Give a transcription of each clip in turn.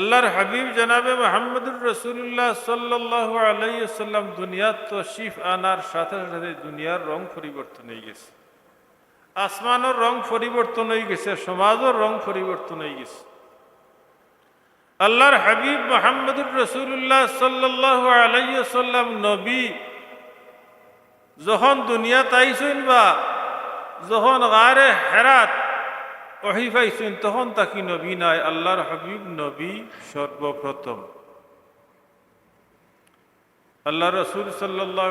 আল্লাহর হাবিব জনাবে মোহাম্মদুর রসুল্লাহ সাল্লাহ আলাইসাল্লাম দুনিয়ার তশিফ আনার সাথে সাথে দুনিয়ার রং পরিবর্তন হয়ে গেছে। আসমানের রং পরিবর্তন হয়ে গেছে, সমাজের রং পরিবর্তন হয়ে গেছে। আল্লাহর হাবিব মোহাম্মদুর রসুল্লাহ সাল্লাহ আলাইসাল্লাম নবী, যখন দুনিয়া তাইছেন বা যখন গারে হেরাত ওহি তখন তাকি নবী নাই, আল্লাহর হাবিব নবী সর্বপ্রথম। আল্লাহ রসুল সাল্লাহ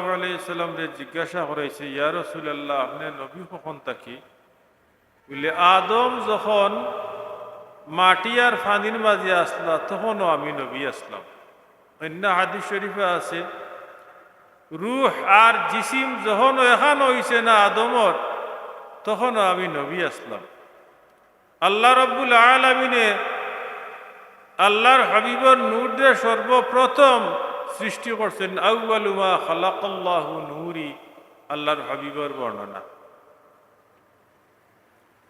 জিজ্ঞাসা করেছে, ইয়া রসুল আল্লাহ আপনি নবী কখন তাকি? বলে, আদম যখন মাটি আর ফাঁদির মাঝে আসলা, তখনও আমি নবী আসলাম। অন্য হাদিস শরীফে আছে, রুহ আর জিসিম যখন এখান হইছে না আদমর, তখনও আমি নবী আসলাম। আল্লাহ রব্বুল আলমিনে আল্লাহর হাবিবর নূর দিয়ে সর্বপ্রথম সৃষ্টি করছেন আউআলুমা খালাকাল্লাহু নূরি, আল্লাহর হাবিবর বর্ণনা।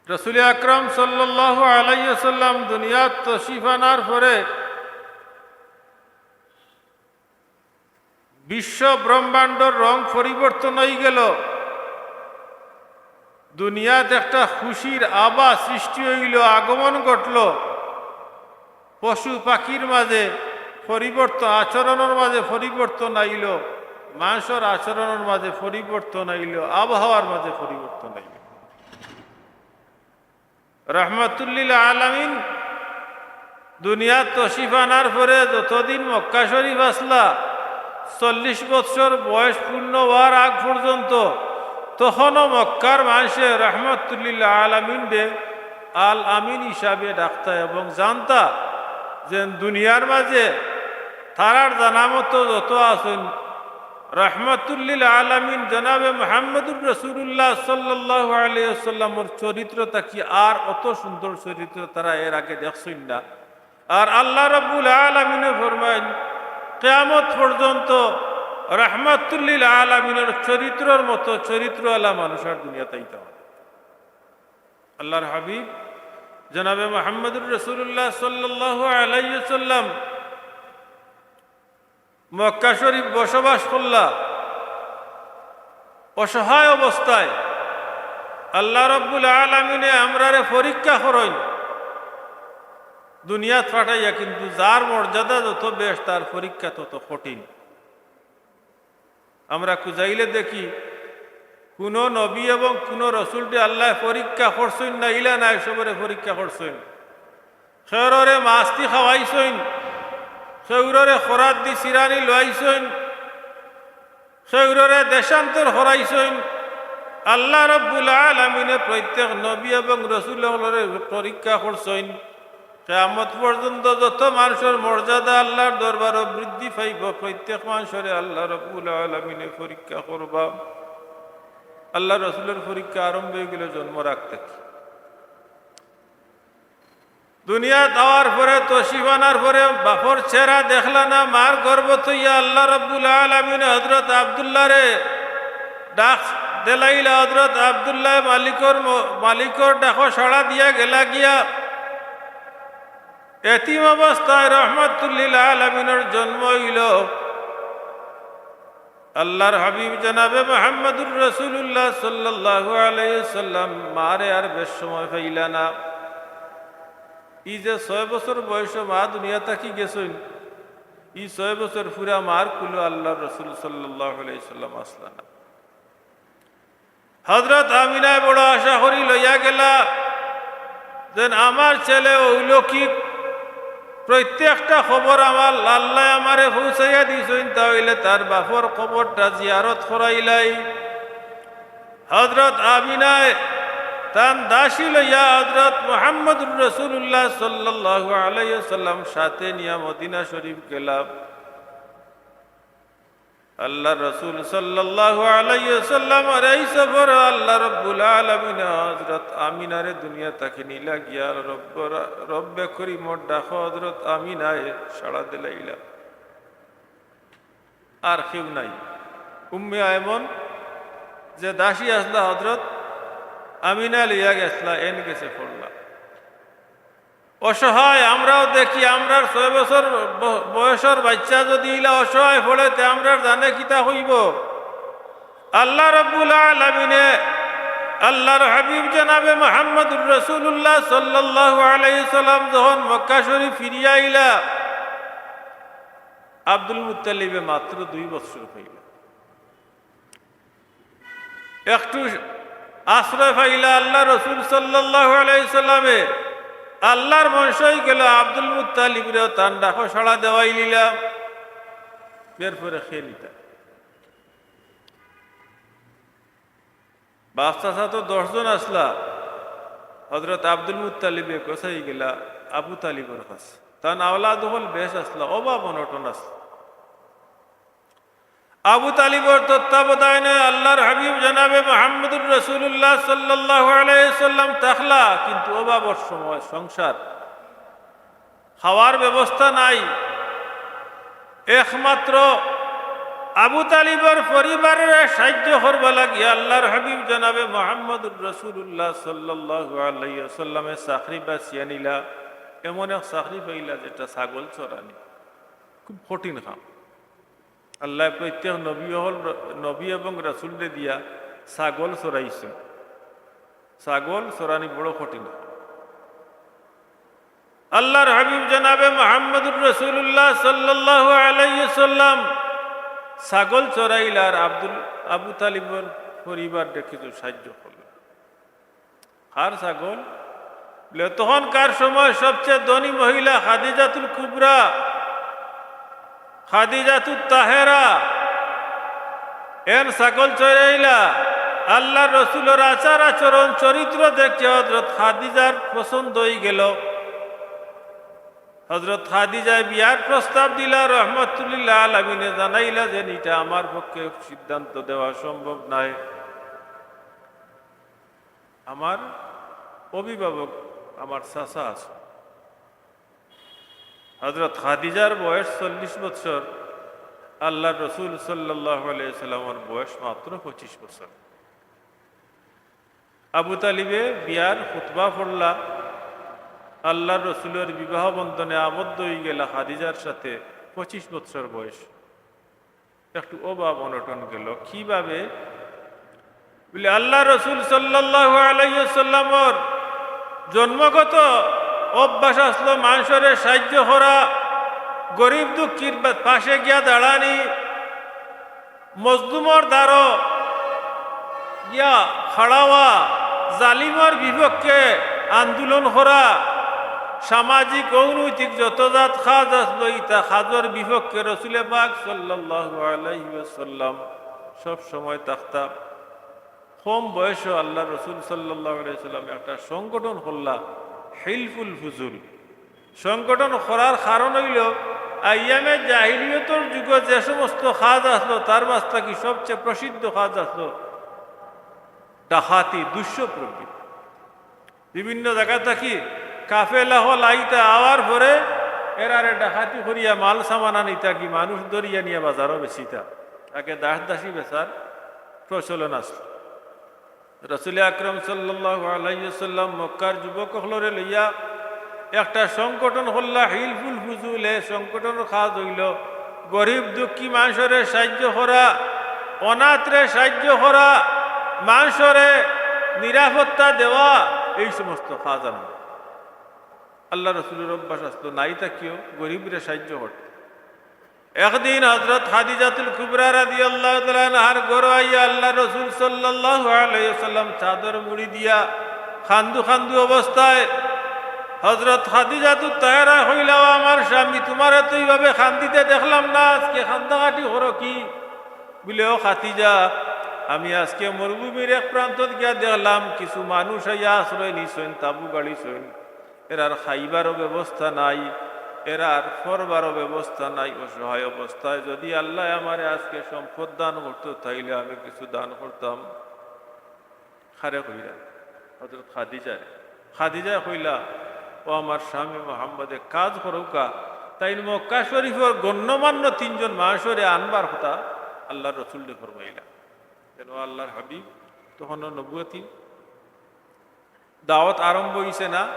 রসুল আকরম সাল্লাহ আলাইসাল্লাম দুনিয়ার তশিফ আনার পরে বিশ্ব ব্রহ্মাণ্ডর রং পরিবর্তন হয়ে গেল। দুনিয়াতে একটা খুশির আবা সৃষ্টি হইল, আগমন ঘটল। পশু পাখির মাঝে পরিবর্তন আচরণের মাঝে পরিবর্তন আইল মানুষের আচরণের মাঝে পরিবর্তন আইল, আবহাওয়ার মাঝে পরিবর্তন আইল। রহমতুল্লিল আলমিন দুনিয়া তশিফ আনার পরে যতদিন মক্কা শরীফ আসলা, চল্লিশ বছর বয়স পূর্ণ হওয়ার আগ পর্যন্ত তখনও মক্কার মানুষে রহমতুল্লিল্লা আলমিন দে আল আমিন হিসাবে ডাকতা এবং জানতা যে দুনিয়ার মাঝে তারার জানা মতো যত আছেন রহমতুল্লিল আলমিন জনাবে মোহাম্মদুর রসুল্লাহ সাল্লাহ আলিয়াল্লামর চরিত্র তাকি আর অত সুন্দর চরিত্র তারা এর আগে দেখছেন না। আর আল্লাহ রব্বুল আলমিনে ফরমাইন কেয়ামত পর্যন্ত রহমাতুল্লিল আলমিনের চরিত্রর মতো চরিত্র আলা মানুষের দুনিয়া তাইতে হবে। আল্লাহর হাবিব, জনাবে মোহাম্মদুর রসুল্লাহ সাল্লাহ আলাইসাল্লাম মক্কা শরীফ বসবাস করলা। অসহায় অবস্থায় আল্লাহ রব্বুল আলমিনে আমরারে পরীক্ষা করইন দুনিয়াত ফাটাইয়া কিন্তু যার মর্যাদা যত বেশ তার পরীক্ষা তত কঠিন। আমরা খুঁজাইলে দেখি, কোন নবী এবং কোন রসুলটি আল্লাহ পরীক্ষা করছেন না, ইলা নাই সবরে পরীক্ষা করছেন। সেররে মাছটি খাওয়াইছেন সেউররে খরাত দি সিরানি লইছেন সেউররে দেশান্তর হরাইছেন আল্লাহ রব্বুল আলমিনে প্রত্যেক নবী এবং রসুল পরীক্ষা করছেন। কেমত পর্যন্ত যত মানুষের মর্যাদা আল্লাহর দরবার বৃদ্ধি পাইব, প্রত্যেক মানুষের আল্লাহ রবুল আলমিনে পরীক্ষা করবা। আল্লাহ রসুলের পরীক্ষা আরম্ভ হয়ে গেলে জন্ম রাখতে দুনিয়া দেওয়ার পরে তসিবানার পরে, বাপর চেহারা দেখলা না, মার গর্ব তৈয়া আল্লাহ রব্বুল আলমিনে হজরত আবদুল্লাহ রে। ডাক দেলাইলা হজরত আবদুল্লাহ মালিকর মালিকর ডাকো সড়া দিয়া গেলা গিয়া এতিম অবস্থায় রহমতুল্লিল আলমিনের জন্ম হইল। আল্লাহর হাবিব জনাবে মোহাম্মদুর রসুল্লাহ সাল্লাহ আলাইসাল্লাম মারে আর বেশ সময় পাইলা না। ই যে ছয় বছর বয়সে, মা দুনিয়া থাকি গেছেন। ই ছয় বছর ফুরা মার কুলো আল্লাহ রসুল সাল্লাহ আলাইসাল্লাম আসলা না। হজরত আমিনায় বড় আশা করি লইয়া গেলা। যেন আমার ছেলে অলৌকিক প্রত্যেকটা খবর আমার আল্লাহ আমারে পৌঁছাইয়া দিছেন, তাহলে তার বাপর খবরটা জিয়ারত করাইলাই। হজরত আমিনায় তান দাসী লইয়া হজরত মোহাম্মদুর রসুল্লাহ সাল্লাহ আলাইসাল্লাম সাথে নিয়া মদিনা শরীফ গেলাম। আল্লাহ রসুল সাল্লাহ আলাইসাল্লাম আর এই সফর আল্লাহ রব্বুল আলমিন হজরত আমিনারে দুনিয়া তাকে নিলা গিয়া রব্ব করি মোট ডাক হজরত আমিনায় সাড়া দিলাইলা। আর কেউ নাই। উম্মে এমন যে দাসী আসলা হজরত আমিনা লিয়া গেছলা, এন গেছে পড়লা। অসহায়, আমরাও দেখি, আমরার ছয় বছর বয়সের বাচ্চা যদি ইলা অসহায় পড়ে, তে আমরার জানে কিতা হইব? আল্লাহ রব্বুল আলমিনে, আল্লাহর হাবিব জানাবে মোহাম্মদুর রসুল্লাহ সাল্লাহ আলাইসাল্লাম যখন মক্কা শরীফ ফিরিয়া আইলা, আব্দুল মুতালিবে মাত্র দুই বছর হইল একটু আশ্রয় পাইলা আল্লাহ রসুল সাল্লাহ আলাইসাল্লামে আল্লাহর মনসই গেল আব্দুল মুতালিবরে তার ডাকো সড়া দেওয়াই নিলাম এরপরে পরে খেয়ে নিতাম বাচ্চা তো দশজন আসলা। হজরত আব্দুল মুতালিবে কোথায় গেলা? আবু তালিবর কাছে। তার আওলাদ দহল বেশ আসলা। অভাব অনটন আসলা। আবু তালিবর তত্ত্বাবধানে আল্লাহর হাবিব জানাবে মোহাম্মদুর রসুল্লাহ সাল্লাহ আলাইসাল্লাম তাখলা, কিন্তু অভাবর সময়, সংসার। খাওয়ার ব্যবস্থা নাই। একমাত্র আবু তালিবর পরিবারের সাহায্য করবা লাগিয়া আল্লাহর হাবিব জানাবে মোহাম্মদুর রসুল্লাহ সাল্লাহ আলাইসাল্লামে চাকরি বা নিলা। এমন এক চাকরি পাইলা যেটা ছাগল চড়ানি খুব কঠিন কাম। আল্লাহ প্রত্যেক নবী হল নবী এবং রাসুলরে দিয়া ছাগল চড়াইছে ছাগল চড়ানি বড় কঠিন। আল্লাহর হাবিব জানাবে মোহাম্মদুর রসুল্লাহ সাল্লাহ আলাইসাল্লাম ছাগল চড়াইল আর আব্দুল আবু তালিবর পরিবার কিছু সাহায্য করল। আর ছাগল তখনকার সময় সবচেয়ে ধনী মহিলা খাদিজাতুল কুবরা খাদিজাতুল তাহেরা, এর ছাগল চড়াইলা আল্লাহ রসুলের আচার আচরণ, চরিত্র দেখছে হজরত খাদিজার পছন্দ হয়ে গেল। হজরত খাদিজায় বিয়ার প্রস্তাব দিলা রহমতুল্লাহ আলমিনে জানাইলা যে এটা আমার পক্ষে সিদ্ধান্ত দেওয়া সম্ভব নয় আমার অভিভাবক, আমার চাচা আছে। হজরত খাদিজার বয়স চল্লিশ বছর আল্লাহ রসুল সাল্লাহ সাল্লামের বয়স মাত্র পঁচিশ বছর। আবু তালিবে বিয়ার হুতবা পড়লা আল্লাহ রসুলের বিবাহ বন্ধনে আবদ্ধ হয়ে গেল হাদিজার সাথে পঁচিশ বছর বয়স। একটু অভাব অনটন গেল, কীভাবে? আল্লাহ রসুল সাল্লাহ আলাইসাল্লামর জন্মগত অভ্যাস আসলো মানুষের সাহায্য করা। গরিব দুঃখীর পাশে গিয়া দাঁড়ানি। মজদুমর দ্বারো গিয়া খাড়াওয়া, জালিমর বিপক্ষে আন্দোলন করা। সামাজিক, অনৈতিক যত জাত খাজ আসলো, ইতা খাজর বিপক্ষে রসুলে সাল্লাহ আলাইসাল্লাম সব সময় তাক্তা। কম বয়স আল্লাহ রসুল সাল্লাহ সাল্লাম একটা সংগঠন করলা। হিলফুল ফুজুল। সংগঠন করার কারণ হইল, আইয়ামে জাহিলিয়তর যুগে যে সমস্ত খাজ আসলো, তার মাস্তা কি সবচেয়ে প্রসিদ্ধ খাজ আসলো? ডাহাতি দুঃস্ব প্রকৃতি বিভিন্ন জায়গা থাকি কাফেলা হল আইতা আওয়ার পরে এরারে ডাকাতি করিয়া মাল সামান আনিতা কি মানুষ দরিয়া নিয়ে বাজারও বেশিতা তাকে দাস দাসী বেচার প্রচলন আসলো। রসুল আকরম সাল্লাহ আলাইসাল্লাম মক্কার যুবক হলরে লইয়া একটা সংগঠন হল্লা হিলফুল ফুজুল সংগঠন খাজ হইল, গরিব দুঃখী মানুষরে সাহায্য করা অনাথরে সাহায্য করা, মানুষরে নিরাপত্তা দেওয়া, এই সমস্ত খাজ আনা আল্লাহ রসুলের অভ্যাস আসতো নাই তাকিও গরিবরে সাহায্য করত। একদিন হজরত হাদিজাতুল কুবরা রাদি আল্লাহ আর গরো আইয়া আল্লাহ রসুল সাল্লাহ আলাইসাল্লাম চাদর মুড়ি দিয়া খান্দু খান্দু অবস্থায় হজরত হাদিজাতু তাহারা হইলাও আমার স্বামী, তোমার তো এইভাবে খান্দিতে দেখলাম না, আজকে খান্দাকাটি হরো কি? বলে, ও খাতিজা আমি আজকে মরুভূমির এক প্রান্তত গিয়া দেখলাম, কিছু মানুষ আইয়া আশ্রয় নিছেন, তাবু গাড়িছেন এরার খাইবারও ব্যবস্থা নাই এরার ফরবারও ব্যবস্থা নাই অসহায় অবস্থায়। যদি আল্লাহ আমারে আজকে সম্পদ দান করতো, তাইলে আমি কিছু দান করতাম। খারে কইরা হজরত খাদিজায় খাদিজায় কইলা, ও আমার স্বামী মোহাম্মদে, কাজ করুকা। তাই মক্কা শরীফের গণ্যমান্য তিনজন মানুষরে আনবার কথা আল্লাহ রসুল ফরমাইলা। যেন আল্লাহর হাবিব তখন নবুয়তি। দাওয়াত আরম্ভ হইছে না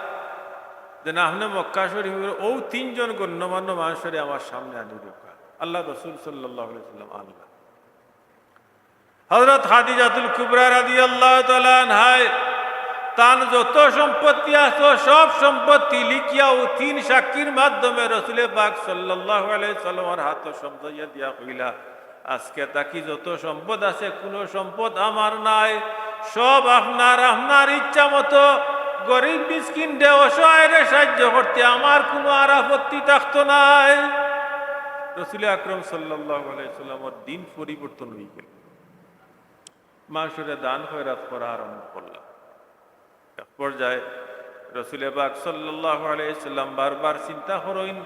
যে না আপনি মক্কা শরীফের ও তিনজন গণ্যমান্য মানুষের আমার সামনে আনি ঢোকা। আল্লাহ রসুল সাল্লাম আল্লাহ হজরত হাদিজাতুল কুবরা রাদি আল্লাহ হায় তান যত সম্পত্তি আছে সব সম্পত্তি লিখিয়া ও তিন সাক্ষীর মাধ্যমে রসুলে বাগ সাল্লাহ সাল্লামার হাত সম্পাইয়া দিয়া কইলা আজকে তাকি যত সম্পদ আছে, কোনো সম্পদ আমার নাই, সব আপনার আপনার ইচ্ছা মতো গরিব মিসকিন দে অসহায়রে সাহায্য করতে আমার কোনো আর আপত্তি থাকতো নাই রসুল আকরম সাল্লামর দিন পরিবর্তন হয়ে গেল। মানুষের দান খয়রাত করা আরম্ভ করলাম। এক পর্যায়ে রসুলে বাক সাল্লাহ আলাইসাল্লাম বারবার চিন্তা করেন,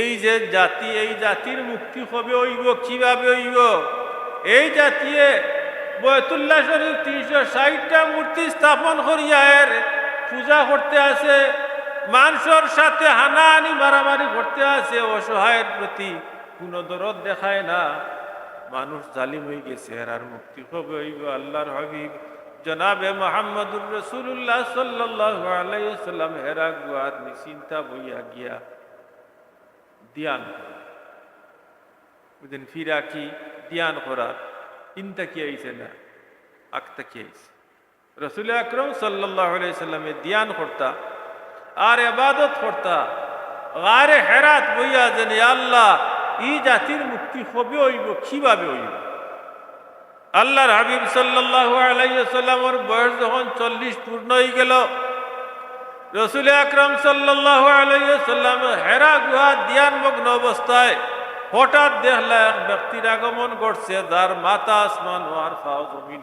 এই যে জাতি, এই জাতির মুক্তি হবে হইব, কীভাবে হইব? এই জাতিয়ে বয়তুল্লাহ শরীফ তিনশো ষাটটা মূর্তি স্থাপন করিয়া এর পূজা করতে আছে মানুষের সাথে হানাহানি, মারামারি করতে আছে অসহায়ের প্রতি কোনো দরদ দেখায় না। মানুষ জালিম হয়ে গেছে আর মুক্তি হবে আল্লাহর হাবিব। জনাবে মোহাম্মদুর রসুল্লাহ সাল্লাহ আলাইসাল্লাম হেরা গুয়ার নিশ্চিন্তা বইয়া গিয়া দিয়ান বুঝলেন ফিরা কি? দিয়ান করার। ইনতা কি আইছে না? আকতা কি আইছে? রসুল আকরম সাল্লাহ সাল্লামে দিয়ান করতা, আর এবাদত করতা গারে হেরাত বইয়া যেন আল্লাহ, ই জাতির মুক্তি হবে হইব, কীভাবে হইব? আল্লাহর হাবিব সাল্লাহ আলাইসাল্লামর বয়স যখন চল্লিশ পূর্ণ হয়ে গেল, রসুল আকরম সাল্লাহ আলাইসাল্লাম হেরা গুহা দিয়ান মগ্ন অবস্থায় হঠাৎ দেখলা এক ব্যক্তির আগমন ঘটছে, যার মাতা আসমান, আর ফাও জমিন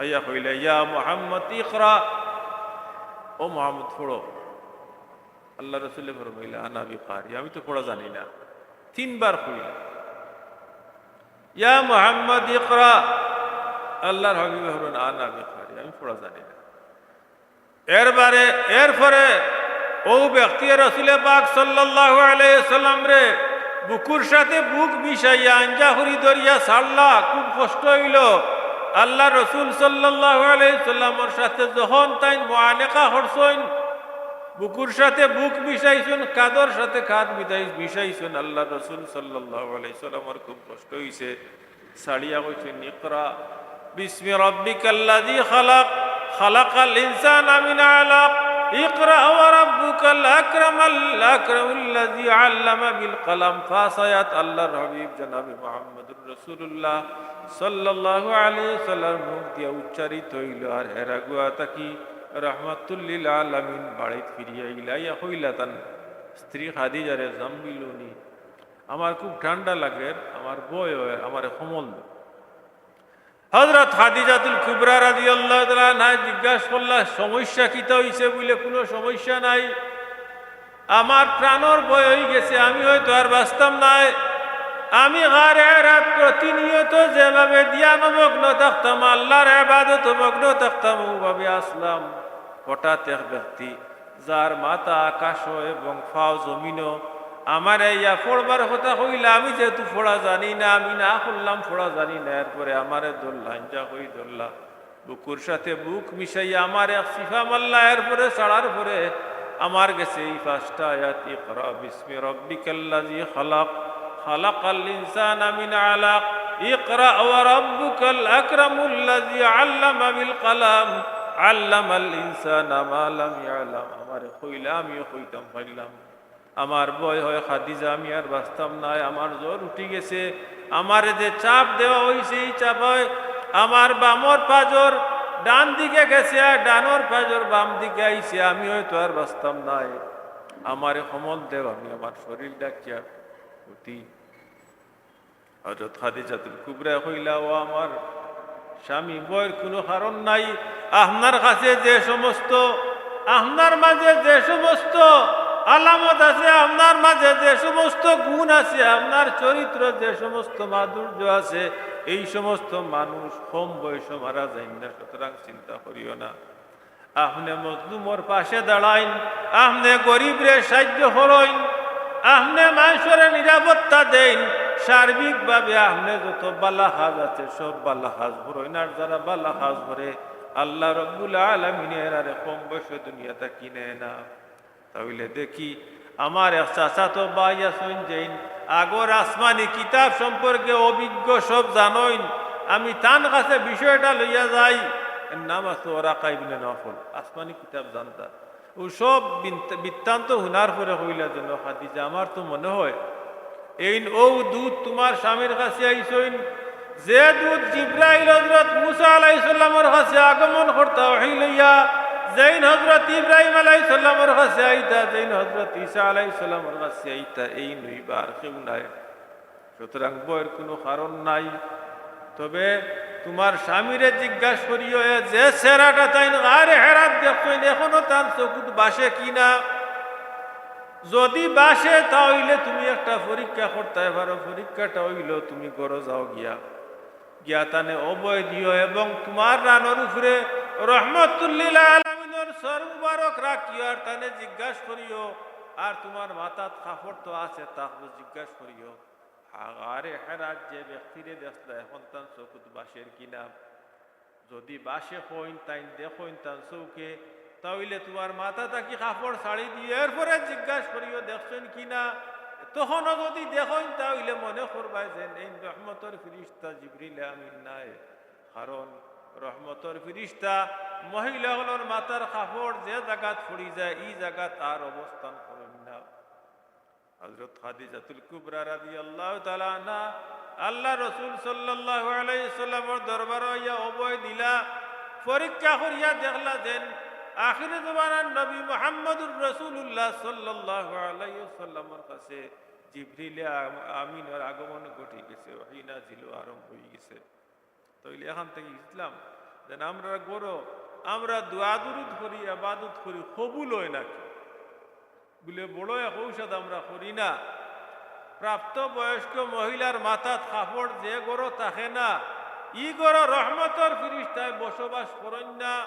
আইয়া কইলে, ইয়া মোহাম্মদ ইকরা ও মোহাম্মদ ফোড়ো আল্লাহ রসুল্লে ফরমাইলা আনাবি কারি আমি তো পড়া জানি না। তিনবার কইলা ইয়া মোহাম্মদ ইকরা আল্লাহর হাবিব হরুন আনাবি কারি আমি পড়া জানি না। এরবারে, এরপরে ও ব্যক্তি রসুলে পাক সাল্লাহ আলাইসাল্লাম রে, বুকুর সাথে বুক মিশাইয়া আঞ্জা হরি দরিয়া ছাড়লা, খুব কষ্ট হইল। আল্লাহ রসুল আলাইসাল্লামর সাথে যখন তাই মানেকা হরসইন, বুকুর সাথে বুক মিশাইছেন, কাদর সাথে কাদ মিটাই মিশাইছেন, আল্লাহ রসুল সাল্লাহ আলাইসাল্লামর খুব কষ্ট হয়েছে সাড়িয়া কইছেন, ইকরা বিস্মি রব্বিকাল্লাযী খালাক, খালাকাল ইনসানা আমিনা আলাক। اقرأ وربك الأكرم الأكرم الذي علم بالقلم فاسيات الله الحبيب جناب محمد رسول الله সাল্লাল্লাহু আলাইহি সাল্লাম মুখ দিয়া উচ্চারিত হইল আর হেরা গুয়া তাকি রহমাতুল্লিল আলামিন বাড়িত ফিরিয়া ইলাইয়া হইলা তান স্ত্রী খাদিজারে জাম্বিলুনি আমার খুব ঠান্ডা লাগে আমার বয় হয় আমার সমল হজরত হাদিজাতুল কুবরা রাজি আল্লাহ না জিজ্ঞাসা করলা, সমস্যা কিতা হইছে বলে কোনো সমস্যা নাই? আমার প্রাণর বয় হয়ে গেছে, আমি হয়তো আর বাস্তব নাই। আমি হারে রাত প্রতিনিয়ত যেভাবে দিয়ানমগ্ন থাকতাম, আল্লাহর আবাদত মগ্ন থাকতাম, ওভাবে আসলাম। হঠাৎ এক ব্যক্তি, যার মাথা আকাশ এবং ফাও জমিনও আমার ইয়া পড়বার কথা হইলে আমি যেহেতু ফোড়া জানি না, আমি না করলাম ফোড়া জানি না। এরপরে আমারে দোল্লা যা হই দোল্লা বুকুর সাথে বুক মিশাইয়া আমার এক সিফা মাল্লা এরপরে ছাড়ার পরে আমার গেছে এই পাঁচটা আয়াত, ইকরা বিসমি রব্বিকাল্লাজি খালাক, খালাকাল ইনসান মিন আলাক, ইকরা ওয়া রব্বুকাল আকরামুল্লাজি আল্লামা বিল কালাম, আল্লামাল ইনসানা মা লাম ইয়ালাম। আমারে কইলাম আমি কইতাম, পাইলাম। আমার বয় হয়, খাদিজা আমি আর বাস্তব নাই আমার জ্বর উঠি গেছে। আমার যে চাপ দেওয়া হয়েছে এই চাপ হয়। আমার বামর পাজর ডান দিকে গেছে, আর ডানর পাজর বাম দিকে আইছে, আমি হয়তো আর বাস্তব নাই আমার সমল দেব, আমি আমার শরীর ডাকিয়া উঠি হজরত খাদিজাতুল কুবরা হইলা, ও আমার স্বামী বয়ের কোনো কারণ নাই। আপনার কাছে যে সমস্ত, আপনার মাঝে যে সমস্ত আলামত আছে, আপনার মাঝে যে সমস্ত গুণ আছে, আপনার চরিত্র যে সমস্ত মাধুর্য আছে, এই সমস্ত মানুষ কম বয়স মারা যায় না, সুতরাং চিন্তা করিও না। আপনি মজলুমর পাশে দাঁড়াইন, আপনি গরিবরে সাহায্য হরইন আপনি মানুষের নিরাপত্তা দেন সার্বিকভাবে আপনি যত বালা হাজ আছে, সব বালা হাজ ভরইন আর যারা বালা হাজ ভরে, আল্লাহ রব্বুল আলমিনের আরে কম বয়সে দুনিয়াটা কিনে না। তাহলে দেখি আমার চাচাতো ভাই আসুন যেইন আগর আসমানি কিতাব সম্পর্কে অভিজ্ঞ সব জানইন। আমি তান কাছে বিষয়টা লইয়া যাই। নাম আছে ওরাকা ইবনে নফল, আসমানি কিতাব জানতা। ও সব বৃত্তান্ত হুনার পরে হইলা যেন, খাদিজা, আমার তো মনে হয় এই ও দুধ তোমার স্বামীর কাছে আইসইন। যে দুধ জিব্রাইল হজরত মুসা আলাইসাল্লামর কাছে আগমন করতা ওই লইয়া জৈন হজরত ইব্রাহিম আলাইসাল্লামর কাছে আইতা জৈন হজরত ঈসা আলাইসাল্লামর কাছে আইতা, এই নইবার কেউ নাই। সুতরাং বইয়ের কোনো কারণ নাই। তবে তোমার স্বামীরে জিজ্ঞাসা করিও যে সেরাটা তাই হেরাত দেখছেন, এখনও তার চকুত বাসে কিনা? যদি বাসে, তাহলে তুমি একটা পরীক্ষা করতে পারো। পরীক্ষাটা হইল, তুমি গড় যাও গিয়া। গিয়া তানে অবয় দিও, এবং তোমার রানোর উপরে রহমতুল্লিল আলমিনের সর্ববারক রাখিও আর তানে জিজ্ঞাসা করিও, আর তোমার মাথাত কাপড় তো আছে তাকে জিজ্ঞাসা করিও। আরে হেরাত যে ব্যক্তিরে দেখলা তার চকুত বাসের কিনা যদি বাসে হইন তাই দেখইন তান চৌকে, তাহলে তোমার মাথা তাকি কাপড় শাড়ি দিয়ে এরপরে জিজ্ঞাসা করিও, দেখছেন কিনা তখনও যদি দেখইন, তাহলে মনে করবাই যে, এই রহমতর ফিরিস্তা জিবরিলে আমিন নাই। কারণ রহমতর ফিরিস্তা মহিলাগুলোর মাথার কাপড়, যে জায়গাত পড়ি যায়, এই জায়গাত আর অবস্থান করেন না। হজরত খাদিজাতুল কুবরা রাদি আল্লাহ তালা আল্লাহ রসুল সাল্লাহ আলাইসাল্লামর দরবার ইয়া অবয় দিলা, পরীক্ষা করিয়া দেখলা যেন আখির জমানার নবী মোহাম্মদুর রসুল্লাহ সাল্লাহ আলাইসাল্লামর কাছে জিবরিলে আম- আমিনের আগমন ঘটে গেছে ওহিনা ছিল আরম্ভ হয়ে গেছে। তইলে এখান থেকে ইসলাম, যেন আমরা গরো আমরা দুয়াদুরুদ করি, আবাদত করি, কবুল হয় নাকি? বলে বড় এক ঔষধ আমরা করি না। প্রাপ্ত বয়স্ক মহিলার মাথাত কাপড় যে গড় থাকে না, ই গড় রহমতর ফিরিস্তায় বসবাস করেন না।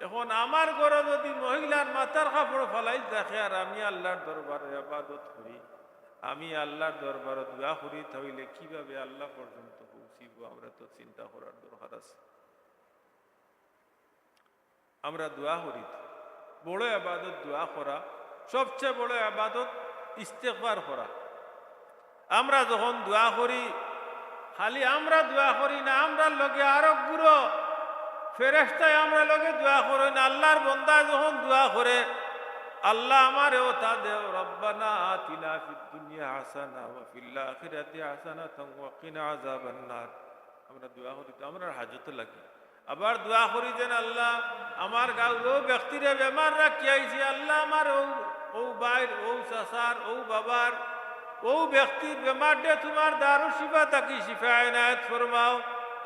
এখন আমার গড় যদি মহিলার মাথার কাপড় ফলাই দেখে আর আমি আল্লাহর দরবারে আবাদত করি। আমি আল্লাহর দরবারে দোয়া করি, তাহলে কীভাবে আল্লাহ পর্যন্ত পৌঁছিব? আমরা তো চিন্তা করার দরকার আছে। আমরা দোয়া করি। বড় আবাদত দোয়া করা, সবচেয়ে বড় আবাদত ইস্তেকবার করা। আমরা যখন দোয়া করি, খালি আমরা দোয়া করি না আমরা লগে আরও গুরো। ফেরেস্তায় আমরা লগে দোয়া করি না, আল্লাহর বন্দা যখন দোয়া করে, আল্লাহ আমারেও তা দেও, রব্বানা আতিনা ফিদ দুনিয়া হাসানা ওয়া ফিল আখিরাতি হাসানাতান ওয়া কিনা আমরা দোয়া করি তো আমরা হাজত লাগি। আবার দোয়া করি যেন আল্লাহ আমার গাঁও ও ব্যক্তিরে বেমার রাখি আইছি। আল্লাহ আমার ও ও বাইর ও চাচার, ও বাবার, ও ব্যক্তির দে তোমার দারু শিফা তাকি শিফা এনায়ত ফরমাও।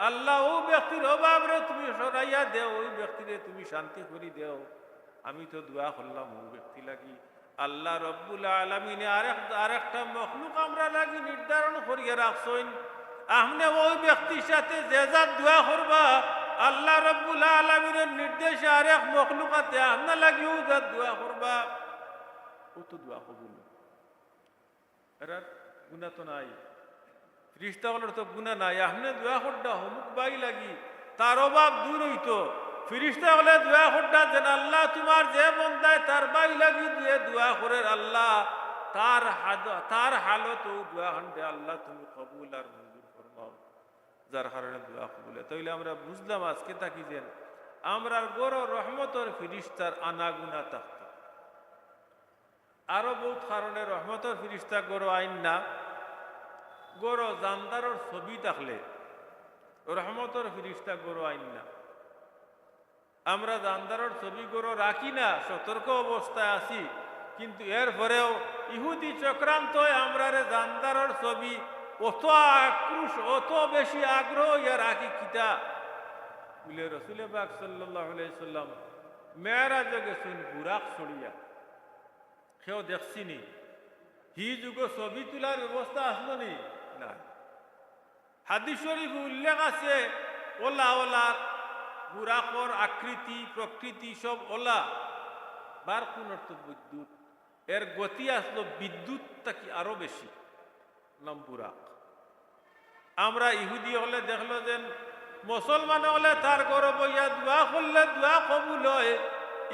আল্লাহ ও ব্যক্তির অভাব রে তুমি সরাইয়া দেও, ওই ব্যক্তিরে তুমি শান্তি করি দেও। আমি তো দোয়া করলাম, ও ব্যক্তি লাগি। আল্লাহ রব্বুল আলমিনে আরেক আরেকটা মখলুক আমরা লাগি নির্ধারণ করিয়া রাখছইন আপনি ওই ব্যক্তির সাথে যে যার দোয়া করবা আল্লাহ রব্বুল আলমিনের নির্দেশে আরেক মখলুকাতে আপনার লাগিও যার দোয়া করবা। ও তো দোয়া কবুল। এরার গুণা তো নাই। ফিরিস্তাগুলোর তো গুণা নাই। আপনি দোয়া করডা হমুক বাই লাগি। তার অভাব দূর হইতো। ফিরিস্তা হলে দোয়া করডা যেন আল্লাহ তোমার যে মন বন্দায় তার বাই লাগি দিয়ে দোয়া করে আল্লাহ। তার হাদ তার হালত ও দোয়া হান্ডে আল্লাহ, তুমি কবুল আর যার কারণে দোয়া কবুলে। তাইলে আমরা বুঝলাম আজকে তাকি যেন আমরার গড় রহমতর ফিরিস্তার আনাগুনা থাকতো আরও বহুত কারণে রহমতর ফিরিস্তা গড় আইন না গড় জানদারর ছবি থাকলে রহমতর ফিরিস্তা গড় আইন না। আমরা জানদারর ছবি গড় রাখি না, সতর্ক অবস্থায় আছি, কিন্তু এর পরেও ইহুদি চক্রান্ত আমরা রে জানদারর ছবি অত আক্রোশ অত বেশি আগ্রহ ইয়া রাখি কিতা বলে রসুল বাক সাল্লাম মেয়েরাজে গেছেন বুরাক ছড়িয়া সেও দেখছিনি হি যুগ ছবি তোলার ব্যবস্থা আসলো নি? না। হাদিস শরীফ উল্লেখ আছে, ওলা ওলা বুরাকর আকৃতি, প্রকৃতি সব ওলা। বার কোন অর্থ বিদ্যুৎ। এর গতি আসলো বিদ্যুৎ থাকি আরও বেশি? নাম বুরাক আমরা ইহুদি হলে দেখল যে মুসলমান হলে তার গরব ইয়া দোয়া করলে দোয়া কবুল হয়।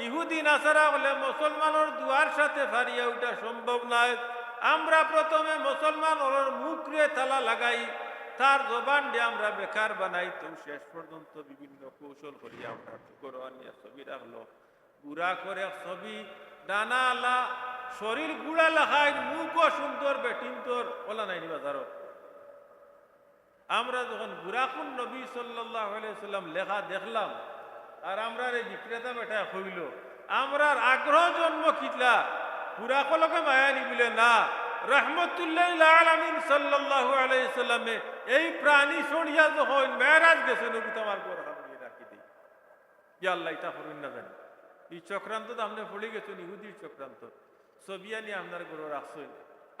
ইহুদি, নাসারা হলে মুসলমানের দুয়ার সাথে ফারিয়া ওঠা সম্ভব নয়। আমরা প্রথমে মুসলমান ওর মুখরে তালা লাগাই, তার জবান দিয়ে আমরা বেকার বানাই। তো শেষ পর্যন্ত বিভিন্ন কৌশল করি আমরা টুকরো আনিয়া ছবি রাখল। গুড়া করে ছবি, ডানা আলা, শরীর গুড়া লাখাই মুখও সুন্দর বেটিন তোর ওলা নাই বাজারত। আমরা যখন বুরাকুন নবী সাল্লাহ সাল্লাম লেখা দেখলাম, আর আমরা এই বিক্রেতা বেটা হইল, আমরার আগ্রহ জন্ম কিতলা? বুরাকলকে মায়া নিবিলে না। রহমতুল্লাহ আলমিন সাল্লাহ আলাইসাল্লামে এই প্রাণী সরিয়া যখন মেয়েরাজ গেছে, নবী তোমার ঘর হামিয়ে রাখি দিই। ইয়া আল্লাহ, এটা করুন না জানি এই চক্রান্ত তো আপনি পড়ে গেছেন, ইহুদির চক্রান্ত। ছবি আনি আপনার ঘরে রাখছেন,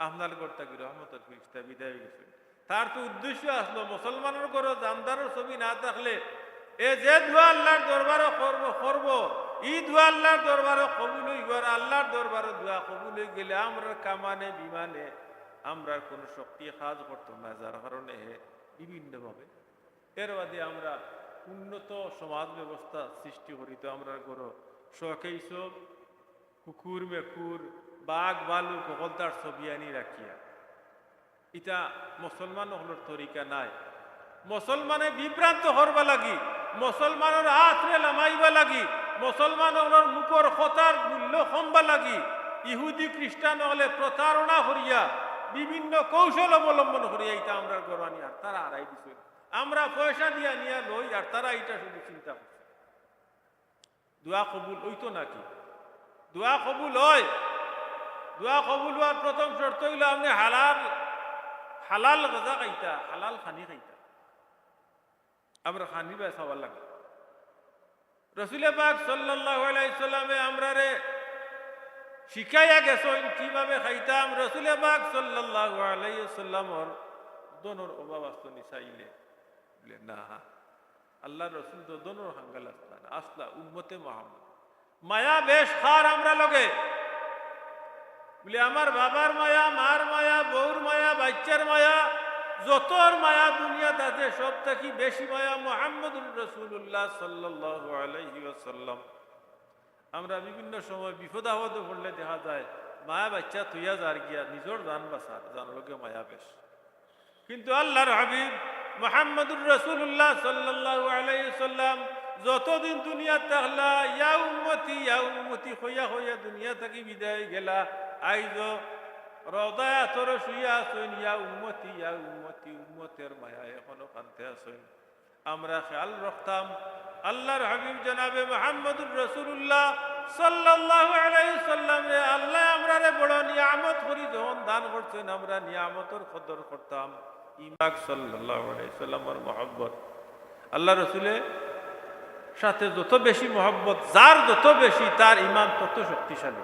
আপনার ঘরটা কি রহমতের বিদায় হয়ে গেছেন। তার তো উদ্দেশ্য আসলো, মুসলমানের ঘরে জানদারের ছবি না থাকলে এ যে ধোয়া আল্লাহর দরবারও করব করব, ই ধোয়া আল্লাহর দরবারও কবুল হইবার আল্লাহর দরবারও দোয়া কবুল হয়ে গেলে আমরা কামানে, বিমানে আমরা কোনো শক্তি কাজ করতো না, যার কারণে বিভিন্নভাবে। এর বাদে আমরা উন্নত সমাজ ব্যবস্থা সৃষ্টি করি, তো আমরা গড় শখেই সব কুকুর, মেকুর, বাঘ বালু ককলতার ছবি আনি রাখিয়া ইটা মুসলমান হলোর তরিকা নাই। মুসলমানে বিভ্রান্ত হরবা লাগি, মুসলমানের আত্রে লামাইবা লাগি, মুসলমান হলোর মুখর খতার মূল্য কমবা লাগি। ইহুদি খ্রিস্টান হলে প্রতারণা করিয়া বিভিন্ন কৌশল অবলম্বন করিয়া এটা আমরা গড়ানি, আর তারা আড়াই দিছে। আমরা পয়সা দিয়া নিয়া লই, আর তারা এটা শুধু চিন্তা করছে। দোয়া কবুল হইতো নাকি? দোয়া কবুল হয়। দোয়া কবুল হওয়ার প্রথম শর্ত হইল আপনি হালাল হালাল গজা খাইতা, হালাল খানি খাইতা। আমরা খানি বা খাবার লাগে। রসুলে পাক সাল্লাহ আলাইসাল্লামে আমরা রে শিখাইয়া গেছেন, কীভাবে খাইতাম। রসুলে পাক সাল্লাহ আলাইসাল্লামর দনোর অভাব আসতো নিচাইলে বলে, না আল্লাহ রসুল তো দনোর হাঙ্গাল আসতা আসলা উম্মতে মোহাম্মদ। মায়া বেশ খার আমরা লগে। বলে, আমার বাবার মায়া, মার মায়া, বউর মায়া, বাচ্চার মায়া, যতর মায়া দুনিয়া তাতে সব থেকে বেশি মায়া মোহাম্মদুর রসুল্লাহ সাল্লাহ আলহি আসাল্লাম আমরা বিভিন্ন সময় বিপদ আপদে পড়লে দেখা যায়, মায়া বাচ্চা তুইয়া যার গিয়া নিজের জান বাসার জান লোকে মায়া বেশ। কিন্তু আল্লাহর হাবিব মোহাম্মদুর রসুল্লাহ সাল্লাহ আলাইসাল্লাম যতদিন দুনিয়া থাকলা ইয়া উন্মতি ইয়া উন্মতি হইয়া হইয়া দুনিয়া থাকি বিদায় গেলা আইজ রদায় আতর শুইয়া আসেন ইয়া উন্মতি ইয়া উন্মতি উন্মতের মায়া এখনও কানতে আসেন আমরা খেয়াল রাখতাম, আল্লাহর হাবিব জনাবে মোহাম্মদুর রসুল্লাহ সাল্লাহ আলাইসাল্লাম আল্লাহ আমরা রে বড় নিয়ামত করি, যখন দান করছেন আমরা নিয়ামতর কদর করতাম। ইমাক সাল্লাহ আলাইসাল্লামর মহব্বত। আল্লাহ রসুলে সাথে যত বেশি মহব্বত, যার যত বেশি, তার ইমান তত শক্তিশালী।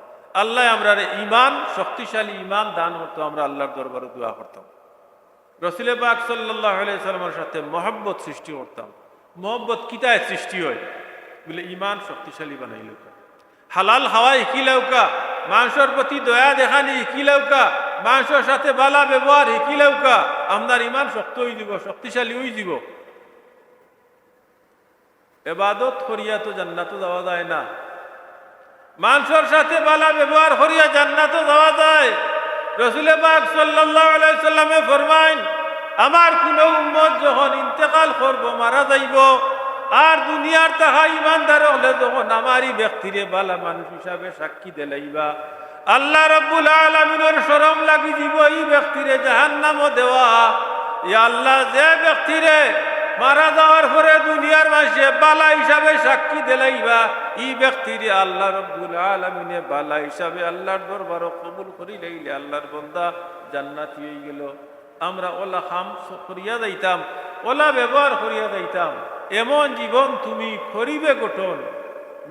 আল্লাহ আমরা ইমান শক্তিশালী ইমান দান করতো আমরা আল্লাহর দরবারে দোয়া করতাম। রসুলে পাক সাল্লাহ সাথে মহব্বত সৃষ্টি করতাম। মহব্বত কিতায় সৃষ্টি হয়? বলে ইমান শক্তিশালী বানাইল হালাল হাওয়া ইকিলেউকা মাংসর প্রতি দয়া দেখানি ইকিলেউকা মাংসর সাথে বালা ব্যবহার ইকিলেউকা আপনার ইমান শক্ত হয়ে দিব, শক্তিশালী হয়ে দিব। এবাদত করিয়া তো জান্নাত যাওয়া যায় না। মানুষের সাথে বালা ব্যবহার করিয়া জান্নাত যাওয়া যায়। রসুলে আলাইহি সাল্লামে ফরমাইন, আমার কোন উম্মত যখন ইন্তেকাল করব, মারা যাইব। আর দুনিয়ার তাহা ইমানদার হলে যখন আমারই ব্যক্তিরে বালা মানুষ হিসাবে সাক্ষী দেলাইবা। আল্লাহ রব্বুল আলমিনের সরম লাগি দিব এই ব্যক্তিরে জাহান্নামও দেওয়া। ই আল্লাহ, যে ব্যক্তিরে মারা যাওয়ার পরে দুনিয়ার মাসে বালা হিসাবে সাক্ষী দিলাইবা ই ব্যক্তির আল্লাহ রব্বুল আলমিনে বালা হিসাবে আল্লাহর দরবার কবুল করি লাইলে আল্লাহর বন্দা জান্নাতি হয়ে গেল। আমরা ওলা খাম করিয়া যাইতাম, ওলা ব্যবহার করিয়া যাইতাম। এমন জীবন তুমি করিবে গঠন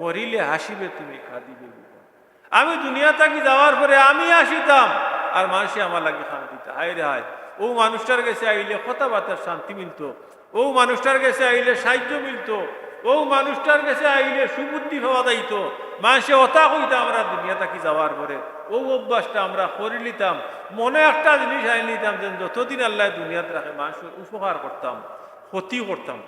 মরিলে হাসিবে তুমি, কাঁদিবে আমি দুনিয়া থাকি যাওয়ার পরে আমি আসিতাম আর মানুষে আমার লাগে খান দিতা। হায় রে হায়, ও মানুষটার কাছে আইলে কথাবার্তার শান্তি মিলতো। ও মানুষটার কাছে আইলে সাহায্য মিলত, ও মানুষটার কাছে আইলে সুবুদ্ধি পাওয়া যাইতো। মানুষে অতা হইতো আমরা দুনিয়া থাকি যাওয়ার পরে। ও অভ্যাসটা আমরা করে নিতাম। মনে একটা জিনিস আই নিতাম যে যতদিন আল্লাহ দুনিয়াতে রাখে, মানুষের উপকার করতাম, ক্ষতি করতাম।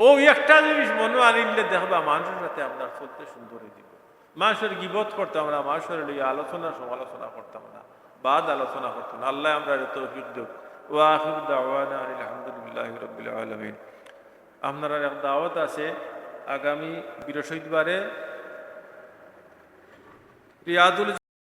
ও একটা জিনিস মনে আনিলে দেখবা মানুষের সাথে আপনার চলতে সুন্দর দিব। মানুষের গিবত করতাম না, মানুষের লিয়ে আলোচনা সমালোচনা করতাম না, বাদ আলোচনা করতাম আল্লাহ আমরা তৌফিক দেব ও আখির দাওয়ানা আলহামদুলিল্লাহ রবিল আলমিন। আপনার এক দাওয়াত আছে আগামী বৃহস্পতিবারে রিয়াদুল